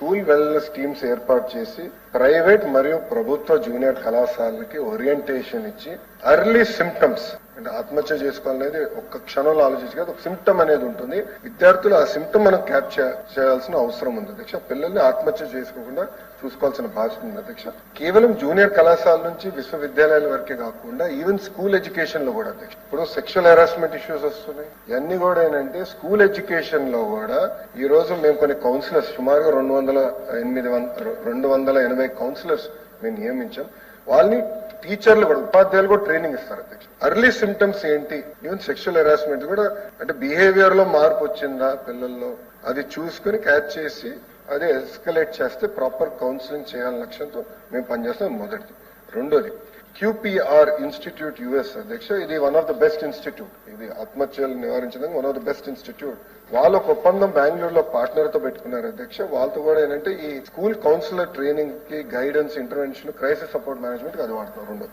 School wellness teams ఏర్పాటు చేసి private మరియు ప్రభుత్వ జూనియర్ కళాశాలకి ఓరియంటేషన్ ఇచ్చి అర్లీ సిమ్టమ్స్ అంటే ఆత్మహత్య చేసుకోవాలనేది ఒక్క క్షణంలో ఆలోచించి కాదు ఒక సిమ్టమ్ అనేది ఉంటుంది. విద్యార్థులు ఆ సిమ్టమ్ మనం క్యాప్చర్ చేయాల్సిన అవసరం ఉంది. అధ్యక్ష పిల్లల్ని ఆత్మహత్య చేసుకోకుండా చూసుకోవాల్సిన బాధ్యత ఉంది అధ్యక్ష. కేవలం జూనియర్ కళాశాల నుంచి విశ్వవిద్యాలయాల వరకే కాకుండా ఈవెన్ స్కూల్ ఎడ్యుకేషన్లో కూడా అధ్యక్ష. ఇప్పుడు సెక్షువల్ హెరాస్మెంట్ ఇష్యూస్ వస్తున్నాయి. ఇవన్నీ కూడా ఏంటంటే స్కూల్ ఎడ్యుకేషన్లో కూడా ఈ రోజు మేము కొన్ని కౌన్సిలర్స్ సుమారుగా రెండు వందల ఎనిమిది వంద రెండు వందల ఎనభై కౌన్సిలర్స్ మేము నియమించాం. వాళ్ళని టీచర్లు కూడా ఉపాధ్యాయులు కూడా ట్రైనింగ్ ఇస్తారు. అధ్యక్ష అర్లీ సిమ్టమ్స్ ఏంటి? ఈవెన్ సెక్షువల్ హెరాస్మెంట్ కూడా అంటే బిహేవియర్లో మార్పు వచ్చిందా పిల్లల్లో? అది చూసుకుని క్యాచ్ చేసి అదే ఎస్కలేట్ చేస్తే ప్రాపర్ కౌన్సిలింగ్ చేయాలనే లక్ష్యంతో మేము పనిచేస్తాం మొదటిది. రెండోది క్యూపీఆర్ ఇన్స్టిట్యూట్ యుఎస్ అధ్యక్ష ఇది one of the best institute ఇది ఆత్మహత్యలు నివారించడానికి one of the best institute వాళ్ళ ఒక ఒప్పందం బెంగళూరులో పార్ట్నర్తో పెట్టుకున్నారు అధ్యక్ష. వాళ్ళతో కూడా ఏంటంటే ఈ స్కూల్ కౌన్సిలర్ ట్రైనింగ్కి guidance intervention crisis support management అది వాడుతున్నారు